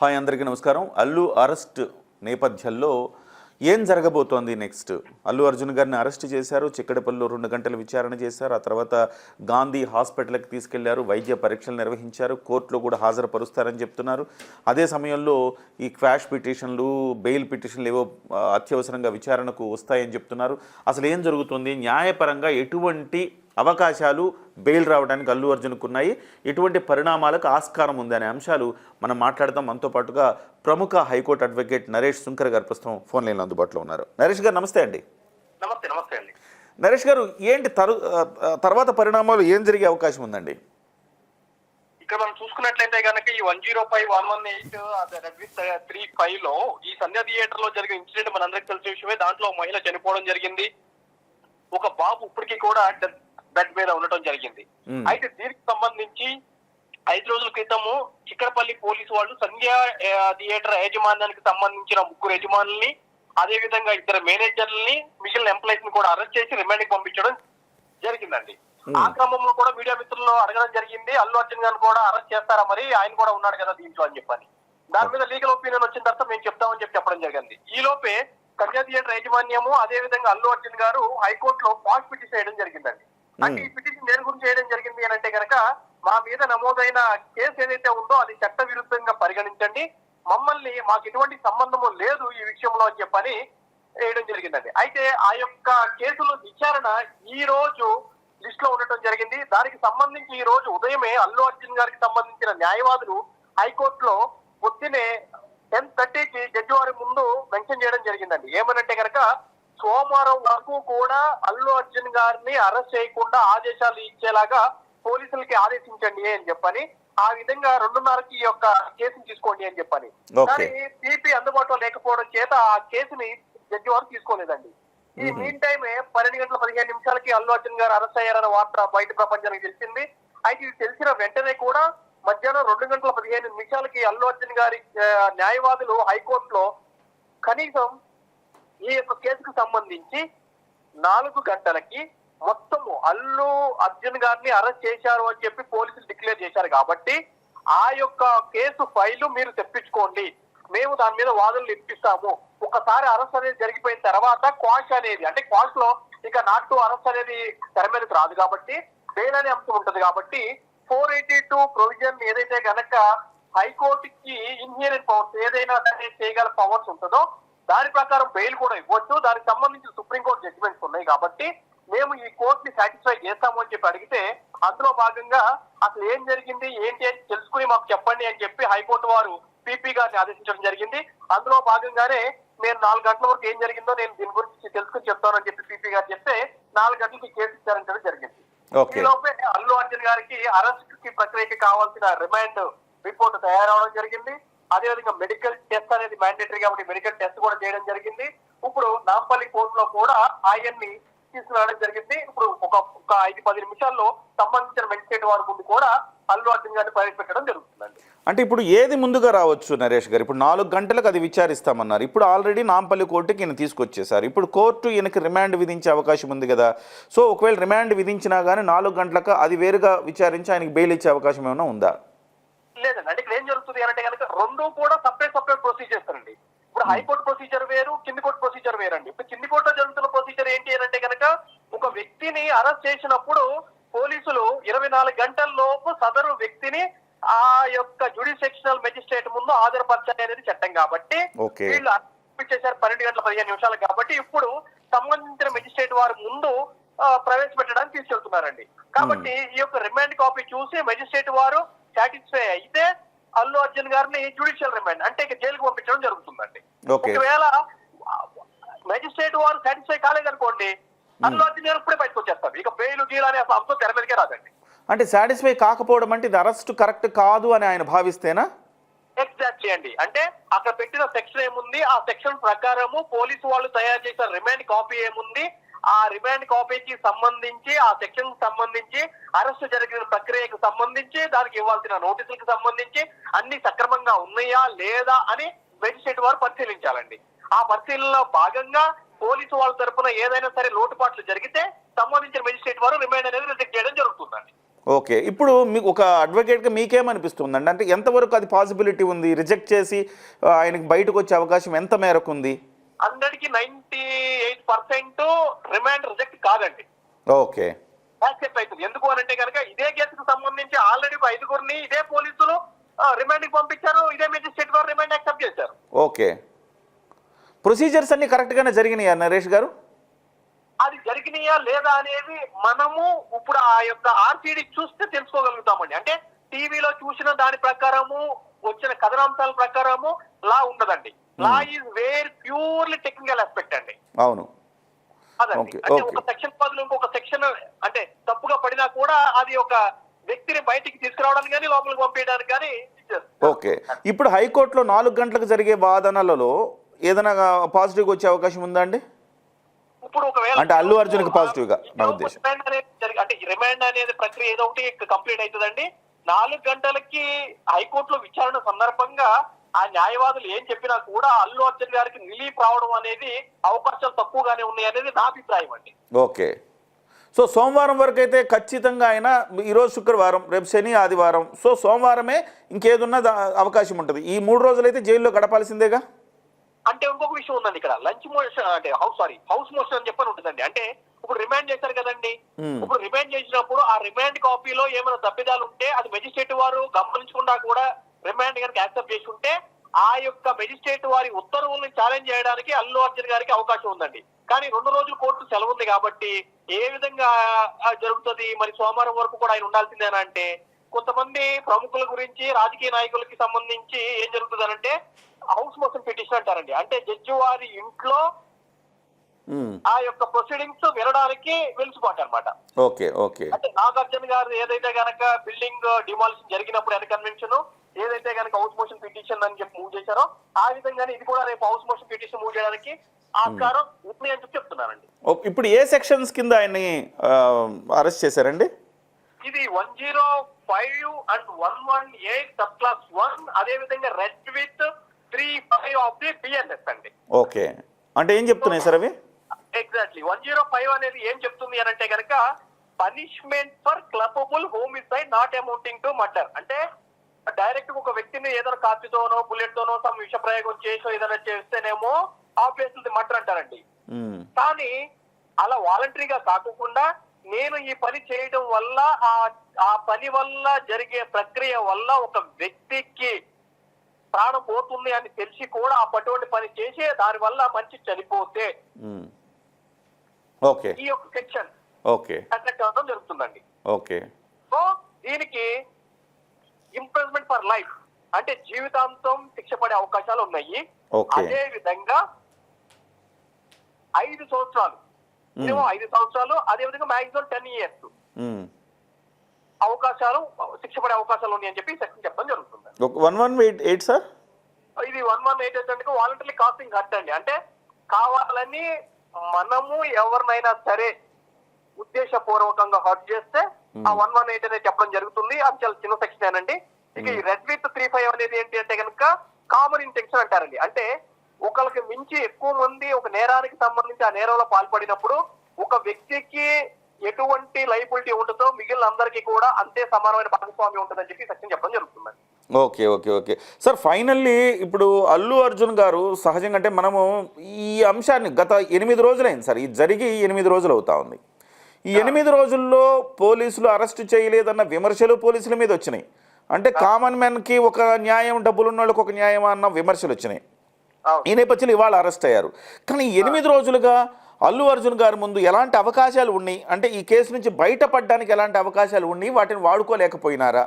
Hi అందరికీ నమస్కారం. Allu arrest నేపథ్యంలో ఏం జరగబోతోంది నెక్స్ట్? అల్లు అర్జున్ గారిని అరెస్ట్ చేశారు చిక్కడపల్లిలో రెండు గంటల విచారణ చేశారు ఆ తర్వాత గాంధీ హాస్పిటల్కి తీసుకెళ్ళారు వైద్య పరీక్షలు నిర్వహించారు కోర్టులో కూడా హాజరుపరుస్తారని చెప్తున్నారు. అదే సమయంలో ఈ క్వాష్ పిటిషన్లు బెయిల్ పిటిషన్లు ఏవో అత్యవసరంగా విచారణకు వస్తాయని చెప్తున్నారు. అసలు ఏం జరుగుతుంది? న్యాయపరంగా ఎటువంటి అవకాశాలు బెయిల్ రావడానికి అల్లు అర్జున్కు ఉన్నాయి. ఎటువంటి పరిణామాలకు ఆస్కారం ఉంది అనే అంశాలు మనం మాట్లాడదాం. మనతో పాటుగా ప్రముఖ హైకోర్టు అడ్వకేట్ నరేష్ శుంకర్ గారు ప్రస్తుతం ఫోన్ లైన్లో అందుబాటులో ఉన్నారు. నరేష్ గారు నమస్తే అండి. నమస్తే నమస్తే అండి. నరేష్ గారు ఏంటి తరు తర్వాత పరిణామాలు ఏం జరిగే అవకాశం ఉందండి? ఇక్కడ మనం చూసుకున్నట్లయితే కనుక ఈ one zero five one one eight three ఫైవ్లో ఈ సంధ్య థియేటర్లో జరిగిన ఇన్సిడెంట్ మనందరికి తెలిసిన విషయమే దాంట్లో మహిళ చనిపోవడం జరిగింది. ఒక బాబు ఇప్పటికీ కూడా డెత్ బెడ్ మీద ఉండటం జరిగింది. అయితే దీనికి సంబంధించి ఐదు రోజుల క్రితము చిక్కడపల్లి పోలీసు వాళ్ళు సంధ్య థియేటర్ యాజమాన్యానికి సంబంధించిన ముగ్గురు యజమానుల్ని అదే విధంగా ఇద్దరు మేనేజర్లని మిగిలిన ఎంప్లాయీస్ని కూడా అరెస్ట్ చేసి రిమాండ్కి పంపించడం జరిగిందండి. ఆ క్రమంలో కూడా మీడియా మిత్రుల్లో అడగడం జరిగింది అల్లు అర్జున్ గారిని కూడా అరెస్ట్ చేస్తారా మరి ఆయన కూడా ఉన్నాడు కదా దీంట్లో అని చెప్పని. దాని మీద లీగల్ ఒపీనియన్ వచ్చిన తర్వాత మేము చెప్తామని చెప్పి చెప్పడం జరిగింది. ఈ లోపే కన్యా థియేటర్ యాజమాన్యము అదే విధంగా అల్లు అర్జున్ గారు హైకోర్టులో ఫాస్ట్ పిటిషన్ చేయడం జరిగిందండి. అంటే ఈ పిటిషన్ దేని గురించి చేయడం జరిగింది అని అంటే కనుక మా మీద నమోదైన కేసు ఏదైతే ఉందో అది చట్ట విరుద్ధంగా పరిగణించండి. మమ్మల్ని మాకు ఎటువంటి సంబంధము లేదు ఈ విషయంలో అని చెప్పని వేయడం జరిగిందండి. అయితే ఆ యొక్క కేసుల విచారణ ఈ రోజు లిస్ట్లో ఉండటం జరిగింది. దానికి సంబంధించి ఈ రోజు ఉదయమే అల్లు అర్జున్ గారికి సంబంధించిన న్యాయవాదులు హైకోర్టులో పొద్దునే టెన్ థర్టీకి జడ్జి వారి ముందు మెన్షన్ చేయడం జరిగిందండి. ఏమనంటే కనుక సోమవారం వరకు కూడా అల్లు అర్జున్ గారిని అరెస్ట్ చేయకుండా ఆదేశాలు ఇచ్చేలాగా పోలీసులకి ఆదేశించండి అని చెప్పని ఆ విధంగా రెండున్నరకి ఈ యొక్క కేసుని తీసుకోండి అని చెప్పని. కానీ పీపీ అందుబాటులో లేకపోవడం చేత ఆ కేసుని జడ్జి వారు తీసుకోలేదండి. ఈ మీన్ టైమే పన్నెండు గంటల పదిహేను నిమిషాలకి అల్లు అర్జున్ గారు అరెస్ట్ అయ్యారన్న వార్త బయట ప్రపంచానికి తెలిసింది. అయితే ఇది తెలిసిన వెంటనే కూడా మధ్యాహ్నం రెండు గంటల పదిహేను నిమిషాలకి అల్లు అర్జున్ గారి న్యాయవాదులు హైకోర్టులో కనీసం ఈ యొక్క కేసుకు సంబంధించి నాలుగు గంటలకి మొత్తము అల్లు అర్జున్ గారిని అరెస్ట్ చేశారు అని చెప్పి పోలీసులు డిక్లేర్ చేశారు కాబట్టి ఆ యొక్క కేసు ఫైలు మీరు తెప్పించుకోండి. మేము దాని మీద వాదనలు ఇప్పిస్తాము. ఒకసారి అరెస్ట్ అనేది జరిగిపోయిన తర్వాత క్వాష్ అనేది అంటే క్వాష్లో ఇక నాట్ టు అరెస్ట్ అనేది తెర మీదకి రాదు కాబట్టి బెయిల్ అనే అంశం ఉంటుంది కాబట్టి ఫోర్ ఎయిటీ టూ ప్రొవిజన్ ఏదైతే కనుక హైకోర్టుకి ఇంజనీరింగ్ పవర్స్ ఏదైనా చేయగల పవర్స్ ఉంటుందో దాని ప్రకారం బెయిల్ కూడా ఇవ్వచ్చు. దానికి సంబంధించి సుప్రీంకోర్టు జడ్జిమెంట్స్ ఉన్నాయి కాబట్టి మేము ఈ కోర్ట్ని సాటిస్ఫై చేస్తాము అని చెప్పి అడిగితే అందులో భాగంగా అసలు ఏం జరిగింది ఏంటి అని తెలుసుకుని మాకు చెప్పండి అని చెప్పి హైకోర్టు వారు పీపీ గారిని ఆదేశించడం జరిగింది. అందులో భాగంగానే నేను నాలుగు గంటల వరకు ఏం జరిగిందో నేను దీని గురించి తెలుసుకుని చెప్తానని చెప్పి పీపీ గారు చెప్తే నాలుగు గంటలకి కేసు ఇచ్చారని జరిగింది. ఈ లోపే అల్లు అర్జున్ గారికి అరెస్ట్కి ప్రక్రియకి కావాల్సిన రిమాండ్ రిపోర్ట్ తయారవడం జరిగింది. అదేవిధంగా మెడికల్ టెస్ట్ అనేది మ్యాండేటరీ కాబట్టి మెడికల్ టెస్ట్ కూడా చేయడం జరిగింది. ఇప్పుడు నాంపల్లి కోర్టులో కూడా ఆయన్ని తీసుకురావడం జరిగింది. ఇప్పుడు ఒక ఒక ఐదు పది నిమిషాల్లో సంబంధించిన మెజిస్ట్రేట్ వారి ముందు కూడా అల్లు అర్జున్ గారిని ప్రవేశపెట్టడం జరుగుతుందండి. అంటే ఇప్పుడు ఏది ముందుగా రావచ్చు నరేష్ గారు? ఇప్పుడు నాలుగు గంటలకు అది విచారిస్తామన్నారు. ఇప్పుడు ఆల్రెడీ నాంపల్లి కోర్టుకి ఈయన తీసుకొచ్చేసారు ఇప్పుడు కోర్టు ఈయనకి రిమాండ్ విధించే అవకాశం ఉంది కదా. సో ఒకవేళ రిమాండ్ విధించినా కానీ నాలుగు గంటలకు అది వేరుగా విచారించి ఆయనకి బెయిల్ ఇచ్చే అవకాశం ఏమైనా ఉందా? లేదండి. అంటే ఇక్కడ ఏం జరుగుతుంది అంటే కనుక రెండు కూడా సపరేట్ సపరేట్ ప్రొసీజర్స్ అండి. ఇప్పుడు హైకోర్టు ప్రొసీజర్ వేరు కింది కోర్టు ప్రొసీజర్ వేరండి. ఇప్పుడు కింది కోర్టులో జరుగుతున్న ప్రొసీజర్ ఏంటి అంటే కనుక ఒక వ్యక్తిని అరెస్ట్ చేసినప్పుడు పోలీసులు ఇరవై నాలుగు గంటల్లోపు సదరు వ్యక్తిని ఆ యొక్క జ్యుడిసెక్షనల్ మెజిస్ట్రేట్ ముందు హాజరుపరచాలి అనేది చట్టం కాబట్టి. వీళ్ళు చేశారు పన్నెండు గంటల పదిహేను నిమిషాలు కాబట్టి ఇప్పుడు సంబంధించిన మెజిస్ట్రేట్ వారి ముందు ప్రవేశపెట్టడానికి తీసుకెళ్తున్నారండి. కాబట్టి ఈ యొక్క రిమాండ్ కాపీ చూసి మెజిస్ట్రేట్ వారు సాటిస్ఫై అయితే అల్లు అర్జున్ గారిని జ్యుడిషియల్ రిమాండ్ అంటే ఇక జైలుకు పంపించడం జరుగుతుందండి. ఒకవేళ మెజిస్ట్రేట్ వారు సాటిస్ఫై కాలేదనుకోండి అల్లు అర్జున్ గారు ఇప్పుడే బయటకు వచ్చేస్తారు. ఇక బెయిల్ గీల్ అనే అంశం తెర మీదకే రాదండి. అంటే సాటిస్ఫై కాకపోవడం అంటే ఇది అరెస్ట్ కరెక్ట్ కాదు అని ఆయన భావిస్తేనా? ఎగ్జాక్ట్లీ అండి. అంటే అక్కడ పెట్టిన సెక్షన్ ఏముంది? ఆ సెక్షన్ ప్రకారము పోలీసు వాళ్ళు తయారు చేసిన రిమాండ్ కాపీ ఏముంది? ఆ రిమాండ్ కాపీకి సంబంధించి ఆ సెక్షన్ సంబంధించి అరెస్ట్ జరిగిన ప్రక్రియకు సంబంధించి దానికి ఇవ్వాల్సిన నోటీసులకు సంబంధించి అన్ని సక్రమంగా ఉన్నాయా లేదా అని మెజిస్ట్రేట్ వారు పరిశీలించాలండి. ఆ పరిశీలనలో భాగంగా పోలీసు వాళ్ళ తరఫున ఏదైనా సరే లోటుపాట్లు జరిగితే సంబంధించిన మెజిస్ట్రేట్ వారు రిమాండ్ అనేది రిజెక్ట్ చేయడం జరుగుతుందండి. ఓకే. ఇప్పుడు మీకు ఒక అడ్వకేట్గా మీకేమనిపిస్తుందండి? అంటే ఎంతవరకు అది పాసిబిలిటీ ఉంది? రిజెక్ట్ చేసి ఆయనకి బయటకు వచ్చే అవకాశం ఎంత మేరకు ఉంది? హండ్రెడ్కి ninety eight percent remand reject కాదండి. ఓకే. యాక్సెప్ట్ అవుతుంది. ఎందుకు అని అంటే కనుక ఇదే కేసుకు సంబంధించి ఆల్రెడీ ఒక ఐదుగురిని ఇదే పోలీసులు రిమాండ్కి పంపించారు. ఇదే మెజిస్ట్రేట్ వారు రిమాండ్ యాక్సెప్ట్ చేశారు. ఓకే. ప్రొసీజర్స్ అన్నీ కరెక్ట్గానే జరిగినాయా నరేష్ గారు? అది జరిగినాయా లేదా అనేది మనము ఇప్పుడు ఆ యొక్క ఆర్సీడీ చూస్తే తెలుసుకోగలుగుతామండి. అంటే టీవీలో చూసిన దాని ప్రకారము వచ్చిన కథనాంశాల ప్రకారము లా ఉండదండి. Law is where purely technical aspect అండి. అవును. అంటే. ఒక సెక్షన్ బదులు ఇంకొక సెక్షన్ అంటే తప్పుగా పడినా కూడా అది ఒక వ్యక్తిని బయటికి తీసుకురావడానికి కానీ లోపలికి పంపించడానికి కానీ. ఓకే ఇప్పుడు హైకోర్టులో నాలుగు గంటలకు జరిగే వాదనలలో ఏదైనా పాజిటివ్గా వచ్చే అవకాశం ఉందా అండి? ఇప్పుడు ఒకవేళ అంటే అల్లు అర్జున్కి positive గా, నా ఉద్దేశం. అంటే రిమాండ్ అనేది ప్రక్రియ ఏదో ఒకటి కంప్లీట్ అవుతుందండి. నాలుగు గంటలకి హైకోర్టులో విచారణ సందర్భంగా ఆ న్యాయవాదులు ఏం చెప్పినా కూడా అల్లు అర్జున్ గారికి రిలీఫ్ రావడం అనేది అవకాశాలు తక్కువగానే ఉన్నాయి అనేది నా అభిప్రాయం అండి. ఓకే. సో సోమవారం వరకు అయితే ఖచ్చితంగా ఆయన ఈరోజు శుక్రవారం రేపు శని ఆదివారం. సో సోమవారమే ఇంకేదున్నా అవకాశం ఉంటుంది. ఈ మూడు రోజులైతే జైల్లో గడపాల్సిందేగా? అంటే ఇంకొక విషయం ఉందండి ఇక్కడ. లంచ్ మోషన్ అంటే హౌస్ సారీ హౌస్ మోషన్ అని చెప్పని ఉంటుందండి. అంటే ఇప్పుడు రిమాండ్ చేశారు కదండి. ఇప్పుడు రిమాండ్ చేసినప్పుడు ఆ రిమాండ్ కాపీలో ఏమైనా తప్పిదాలు ఉంటే అది మెజిస్ట్రేట్ వారు గమనించకుండా కూడా రిమాండ్ కనుక యాక్సెప్ట్ చేసి ఉంటే ఆ యొక్క మెజిస్ట్రేట్ వారి ఉత్తర్వుల్ని ఛాలెంజ్ చేయడానికి అల్లు అర్జున్ గారికి అవకాశం ఉందండి. కానీ రెండు రోజులు కోర్టు సెలవు ఉంది కాబట్టి ఏ విధంగా జరుగుతుంది? మరి సోమవారం వరకు కూడా ఆయన ఉండాల్సిందేనా అంటే? కొంతమంది ప్రముఖుల గురించి రాజకీయ నాయకులకి సంబంధించి ఏం జరుగుతుందనంటే హౌస్ మోషన్ పిటిషన్ అంటారండి. అంటే జడ్జి వారి ఇంట్లో. ఆ యొక్క ప్రొసీడింగ్స్ వినడానికి వెలిసిపోతాయి అనమాట ఓకే ఓకే. అంటే నాగార్జున గారు ఏదైతే గనక బిల్డింగ్ డిమాలిషన్ జరిగినప్పుడు ఎన్ కన్వెన్షన్ ఏదైతే గనక హౌస్ మోషన్ పిటిషన్ అని చెప్పి మూవ్ చేశారో ఆ విధంగానే ఇది కూడా రేపు హౌస్ మోషన్ పిటిషన్ మూవ్ చేయడానికి ఆస్కారం ఉంది అని చెప్పి చెప్తున్నానండి ఓ, ఇప్పుడు ఏ సెక్షన్స్ కింద ఆయన్ని అరెస్ట్ చేశారండి? ఇది one zero five and one one eight sub class one అదే విధంగా read with three five of the BNS అండి. ఓకే అంటే ఏం చెప్తున్నాయి సార్ అవి? ఎగ్జాక్ట్లీ వన్ జీరో ఫైవ్ అనేది ఏం చెప్తుంది అని అంటే కనుక punishment for culpable homicide not amounting to murder అంటే డైరెక్ట్ ఒక వ్యక్తిని ఏదైనా కాపీతోనో బుల్లెట్ తోనో సమ్ విష ప్రయోగం చేసో ఏదైనా చేస్తేనేమో ఆబ్వియస్లీ మర్డర్ అంటారండి. కానీ అలా వాలంటరీగా కాకుండా నేను ఈ పని చేయడం వల్ల ఆ ఆ పని వల్ల జరిగే ప్రక్రియ వల్ల ఒక వ్యక్తికి ప్రాణం పోతుంది అని తెలిసి కూడా ఆ అటువంటి పని చేసి దాని వల్ల మనిషి చనిపోతే. ఈ యొక్క సెక్షన్ జరుగుతుందండి. ఓకే. సో దీనికి ఇంప్రూవ్మెంట్ ఫర్ లైఫ్ అంటే జీవితాంతం శిక్ష పడే అవకాశాలు ఉన్నాయి. అదే విధంగా ఐదు సంవత్సరాలు. Hmm. ఏమో ఐదు సంవత్సరాలు అదే విధంగా మాక్సిమం టెన్ ఇయర్స్. అవకాశాలు శిక్ష పడే అవకాశాలు ఉన్నాయి అని చెప్పి సెక్షన్ చెప్పడం జరుగుతుంది. One one eight eight sir? ఇది వన్ వన్ ఎయిట్ అంటే వాలంటరీ కాస్టింగ్ హట్ అండి. అంటే కావాలని మనము ఎవరినైనా సరే ఉద్దేశపూర్వకంగా హర్ట్ చేస్తే ఆ వన్ వన్ ఎయిట్ అనేది చెప్పడం జరుగుతుంది. అది చాలా చిన్న సెక్షన్ అండి ఇక ఈ రెడ్ విత్ త్రీ ఫైవ్ అనేది ఏంటి అంటే కనుక కామన్ ఇంటెన్షన్ అంటారండి. అంటే ఒకరికి మించి ఎక్కువ మంది ఒక నేరానికి సంబంధించి ఆ నేరంలో పాల్పడినప్పుడు ఒక వ్యక్తికి ఎటువంటి లైబిలిటీ ఉంటుందో మిగిలిన అందరికీ కూడా అంతే సమానమైన భాగస్వామ్యం ఉంటుందని చెప్పి సెక్షన్ చెప్పడం జరుగుతుంది okay okay okay. Sir finally ఇప్పుడు అల్లు అర్జున్ గారు సహజంగా అంటే మనము ఈ అంశాన్ని గత ఎనిమిది రోజులైంది సార్. ఇది జరిగి ఎనిమిది రోజులు అవుతా ఉంది. ఈ ఎనిమిది రోజుల్లో పోలీసులు అరెస్ట్ చేయలేదన్న విమర్శలు పోలీసుల మీద వచ్చినాయి. అంటే కామన్ మ్యాన్కి ఒక న్యాయం డబ్బులు ఉన్న వాళ్ళకి ఒక న్యాయం అన్న విమర్శలు వచ్చినాయి. ఈ నేపథ్యంలో ఇవాళ అరెస్ట్ అయ్యారు. కానీ ఎనిమిది రోజులుగా అల్లు అర్జున్ గారి ముందు ఎలాంటి అవకాశాలు ఉన్నాయి? అంటే ఈ కేసు నుంచి బయటపడడానికి ఎలాంటి అవకాశాలు ఉన్నాయి? వాటిని వాడుకోలేకపోయినారా?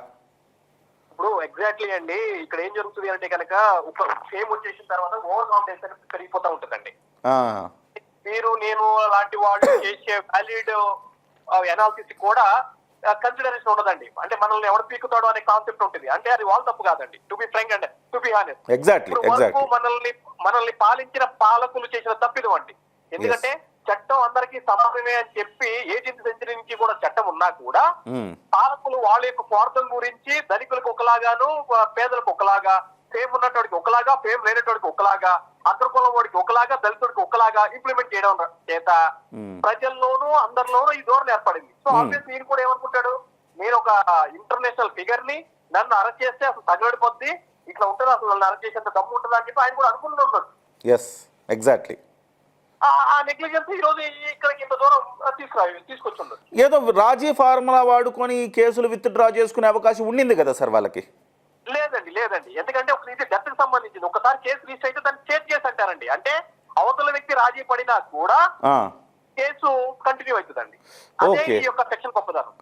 ఇప్పుడు ఎగ్జాక్ట్లీ అండి. ఇక్కడ ఏం జరుగుతుంది అంటే కనుక ఒక ఫేమ్ వచ్చేసిన తర్వాత ఓవర్ కాన్ఫిడెన్స్ పెరిగిపోతా ఉంటుందండి. మీరు నేను లాంటి వాళ్ళు చేసే వ్యాలిడ్ ఎనాలిసిస్ కూడా కన్సిడరేషన్ ఉండదండి. అంటే మనల్ని ఎవరు పీకుతాడో అనే కాన్సెప్ట్ ఉంటుంది. అంటే అది వాళ్ళ తప్పు కాదండి. To be frank and to be honest exactly వరకు మనల్ని మనల్ని పాలించిన పాలకులు చేసిన తప్పిదం అండి ఎందుకంటే చట్టం అందరికీ సమానమే అని చెప్పి ఏజెన్సీ సెంచరీ నుంచి కూడా చట్టం ఉన్నా కూడా ఉమ్, పాలకులు వాళ్ళ యొక్క స్వార్థం గురించి ధనికులకు ఒకలాగాను పేదలకు ఒకలాగా ఫేమ్ ఉన్నటువంటి ఒకలాగా ఫేమ్ లేనటువంటి ఒకలాగా అగ్రకులం వాడికి ఒకలాగా దళితుడికి ఒకలాగా ఇంప్లిమెంట్ చేయడం చేత ప్రజల్లోనూ అందరిలోనూ ఈ ధోరణి ఏర్పడింది. సో ఆబ్వియస్ ఈయన కూడా ఏమనుకుంటాడు? నేను ఒక ఇంటర్నేషనల్ ఫిగర్ని నన్ను అరెస్ట్ చేస్తే అసలు తగలడిపోద్ది. ఇట్లా ఉంటుంది అసలు నన్ను అరెస్ట్ చేసేంత దమ్ము ఉంటుంది అని చెప్పి ఆయన కూడా అనుకుంటూ ఉన్నాడు ఎస్ ఎగ్జాక్ట్లీ ఆ- నెగ్లిజెన్స్ ఈ రోజు ఇక్కడికి ఇంత దూరం తీసుకురా తీసుకొచ్చిండు ఏదో రాజీ ఫార్ములా వాడుకొని కేసులు విత్ డ్రా చేసుకునే అవకాశం ఉండింది కదా సార్ వాళ్ళకి? లేదండి లేదండి. ఎందుకంటే ఒక ఇది డెత్కి సంబంధించింది. ఒకసారి కేసు రిజిస్టర్ అయితే దాన్ని చేజ్ చేసి అంటారండి అంటే అవతల వ్యక్తి రాజీ పడినా కూడా కేసు కంటిన్యూ అవుతుందండి. అదే. ఈ యొక్క సెక్షన్ గొప్పదనం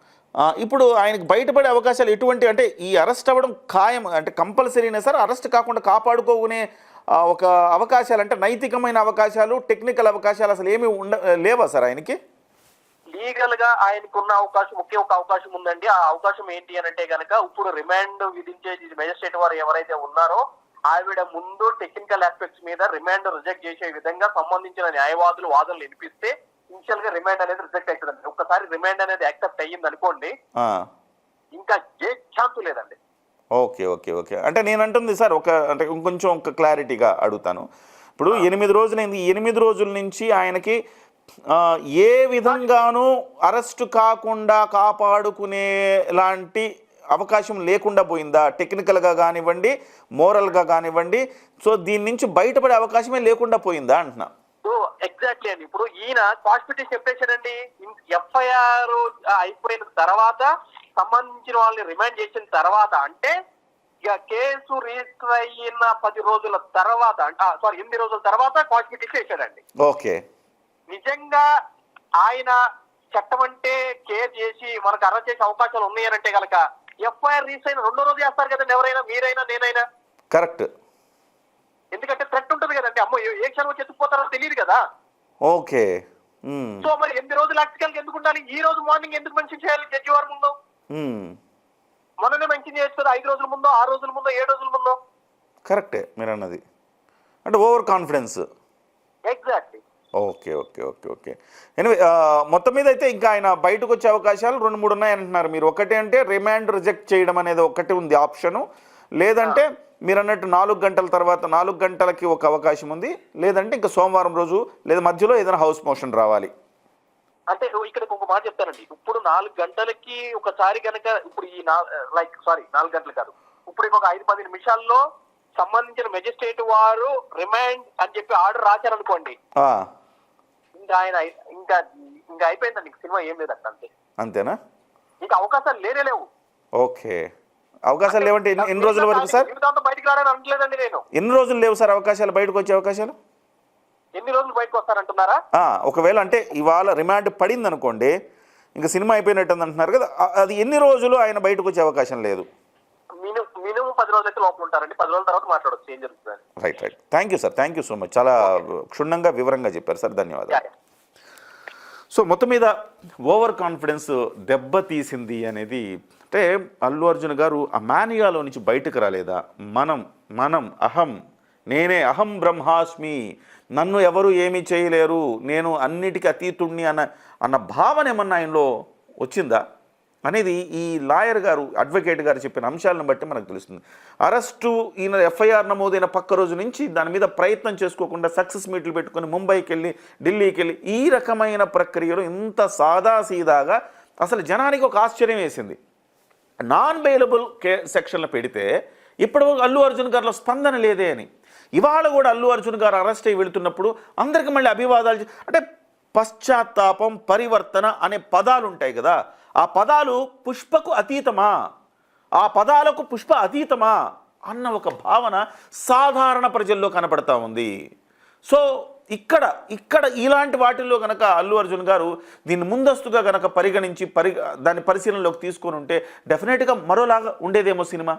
ఇప్పుడు ఆయనకి బయటపడే అవకాశాలు ఎటువంటి? అంటే ఈ అరెస్ట్ అవ్వడం ఖాయం అంటే కంపల్సరీనే సార్? అరెస్ట్ కాకుండా కాపాడుకోకునే ఒక అవకాశాలు అంటే నైతికమైన అవకాశాలు టెక్నికల్ అవకాశాలు అసలు ఏమి ఉండ లేవా సార్ ఆయనకి? లీగల్గా ఆయనకున్న అవకాశం ఒకే ఒక అవకాశం ఉందండి. ఆ అవకాశం ఏంటి అని అంటే గనక ఇప్పుడు రిమాండ్ విధించే మెజిస్ట్రేట్ వారు ఎవరైతే ఉన్నారో ఆవిడ ముందు టెక్నికల్ ఆస్పెక్ట్స్ మీద రిమాండ్ రిజెక్ట్ చేసే విధంగా సంబంధించిన న్యాయవాదులు వాదనలు వినిపిస్తే ఇనిషియల్గా రిమాండ్ అనేది రిజెక్ట్ అవుతుందండి. ఒక్కసారి రిమాండ్ అనేది యాక్సెప్ట్ అయ్యింది అనుకోండి ఇంకా ఏ ఛాన్స్ లేదండి. Okay okay okay. అంటే నేను అంటుంది సార్ ఒక అంటే ఇంకొంచెం ఒక క్లారిటీగా అడుగుతాను. ఇప్పుడు ఎనిమిది రోజులైంది. ఎనిమిది రోజుల నుంచి ఆయనకి ఏ విధంగానూ అరెస్ట్ కాకుండా కాపాడుకునే లాంటి అవకాశం లేకుండా పోయిందా? టెక్నికల్గా కానివ్వండి మోరల్గా కానివ్వండి సో దీని నుంచి బయటపడే అవకాశమే లేకుండా పోయిందా అంటున్నా? సో ఎగ్జాక్ట్లీ అండి. ఇప్పుడు ఈయన కాన్స్పిటేషన్ చెప్పేశాడండి. ఎఫ్ఐఆర్ అయిపోయిన తర్వాత సంబంధించిన వాళ్ళని రిమాండ్ చేసిన తర్వాత అంటే ఇక కేసు రిజిస్టర్ అయిన పది రోజుల తర్వాత సారీ ఎనిమిది రోజుల తర్వాత కాన్స్పిటేషన్ చేశాడండి. ఓకే. నిజంగా ఆయన చట్టం అంటే కేర్ చేసి మనకు అరెస్ట్ చేసే అవకాశాలు ఉన్నాయనంటే కనుక ఎఫ్ఐఆర్ రిజిస్టర్ అయిన రెండో రోజు చేస్తారు కదండి ఎవరైనా మీరైనా నేనైనా. కరెక్ట్. ఎందుకంటే థ్రెట్ ఉంటుంది కదండి. అమ్మో ఏ- క్షణం చెత్తుకుపోతారో తెలియదు కదా. ఓకే. సో మరి ఎనిమిది రోజులు యాక్టికల్ ఎందుకు ఉండాలి? ఈ రోజు మార్నింగ్ ఎందుకు మెన్షన్ చేయాలి జడ్జి వారి ముందు మొన్ననే మెన్షన్ చేయొచ్చు కదా ఐదు రోజుల ముందో ఆరు రోజుల ముందో ఏడు రోజుల ముందో. కరెక్టే మీరు అన్నది అంటే over confidence. Exactly. Okay okay okay okay. Anyway మొత్తం మీద అయితే ఇంకా ఆయన బయటకు వచ్చే అవకాశాలు రెండు మూడు ఉన్నాయంటున్నారు మీరు ఒకటి అంటే రిమాండ్ రిజెక్ట్ చేయడం అనేది ఒకటి ఉంది ఆప్షను. లేదంటే మీరు అన్నట్టు నాలుగు గంటల తర్వాత నాలుగు గంటలకి ఒక అవకాశం ఉంది. లేదంటే ఇంకా సోమవారం రోజు లేదా మధ్యలో ఏదైనా హౌస్ మోషన్ రావాలి. అంటే ఇక్కడ ఒక మాట చెప్తానండి. ఇప్పుడు నాలుగు గంటలకి ఒకసారి కనుక ఇప్పుడు ఈ లైక్ సారీ నాలుగు గంటలు కాదు. ఇప్పుడు ఇంకొక ఐదు పది నిమిషాల్లో సంబంధించిన మెజిస్ట్రేట్ వారు రిమాండ్ అని చెప్పి ఆర్డర్ రాశారనుకోండి. ఇంకా ఆయన ఇంకా ఇంకా అయిపోయిందండి సినిమా? ఏం లేదంట అంతే. అంతేనా? ఇంకా అవకాశాలు లేనే లేవు. ఓకే. అవకాశాలు లేవంటే ఎన్ని రోజుల వరకు సార్? బయటికి రావడానికి అనట్లేదండి నేను. ఎన్ని రోజులు లేవు సార్ అవకాశాలు? బయటకు వచ్చే అవకాశాలు? ఎన్ని రోజులు బయటకు వస్తారంటున్నారా ఒకవేళ అంటే ఇవాళ రిమాండ్ పడింది అనుకోండి ఇంకా సినిమా అయిపోయినట్టు అంటున్నారు కదా అది ఎన్ని రోజులు ఆయన బయటకు వచ్చే అవకాశం లేదు? పది రోజులు అయితే లోపల ఉంటారండి. పది రోజుల తర్వాత మాట్లాడొచ్చు. ఏం జరుగుతుంది right right. Thank you sir thank you so much చాలా క్షుణ్ణంగా వివరంగా చెప్పారు సార్ ధన్యవాదాలు. సో మొత్తం మీద ఓవర్ కాన్ఫిడెన్స్ దెబ్బ తీసింది అనేది అంటే అల్లు అర్జున్ గారు ఆ మానియాలో నుంచి బయటకు రాలేదా? మనం మనం అహం నేనే అహం బ్రహ్మాస్మి నన్ను ఎవరు ఏమీ చేయలేరు నేను అన్నిటికీ అతీతుణ్ణి అన్న అన్న భావన ఏమన్నా ఆయనలో వచ్చిందా? అనేది ఈ లాయర్ గారు అడ్వకేట్ గారు చెప్పిన అంశాలను బట్టి మనకు తెలుస్తుంది. అరెస్టు ఈయన ఎఫ్ఐఆర్ నమోదైన పక్క రోజు నుంచి దాని మీద ప్రయత్నం చేసుకోకుండా సక్సెస్ మీట్లు పెట్టుకొని ముంబైకి వెళ్ళి ఢిల్లీకి వెళ్ళి ఈ రకమైన ప్రక్రియలో ఇంత సాదాసీదాగా అసలు జనానికి ఒక ఆశ్చర్యం వేసింది. నాన్ బెయిలబుల్ కే సెక్షన్లో పెడితే ఇప్పుడు అల్లు అర్జున్ గారిలో స్పందన లేదే అని. ఇవాళ కూడా అల్లు అర్జున్ గారు అరెస్ట్ అయ్యి వెళుతున్నప్పుడు అందరికి మళ్ళీ అభివాదాలు అంటే పశ్చాత్తాపం పరివర్తన అనే పదాలు ఉంటాయి కదా. ఆ పదాలు పుష్పకు అతీతమా? ఆ పదాలకు పుష్ప అతీతమా? అన్న ఒక భావన సాధారణ ప్రజల్లో కనపడతా ఉంది. సో ఇక్కడ ఇక్కడ ఇలాంటి వాటిల్లో కనుక అల్లు అర్జున్ గారు దీన్ని ముందస్తుగా కనుక పరిగణించి పరి దాన్ని పరిశీలనలోకి తీసుకొని ఉంటే డెఫినెట్గా మరోలాగా ఉండేదేమో సినిమా?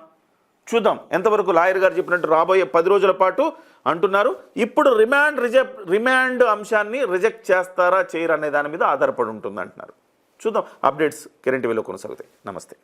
చూద్దాం. ఎంతవరకు లాయర్ గారు చెప్పినట్టు రాబోయే పది రోజుల పాటు అంటున్నారు. ఇప్పుడు రిమాండ్ రిజెక్ట్ రిమాండ్ అంశాన్ని రిజెక్ట్ చేస్తారా చేయరా అనే దాని మీద ఆధారపడి ఉంటుంది అంటున్నారు చూద్దాం. అప్డేట్స్ కరెంట్ టీవీలో కొనసాగుతాయి. నమస్తే.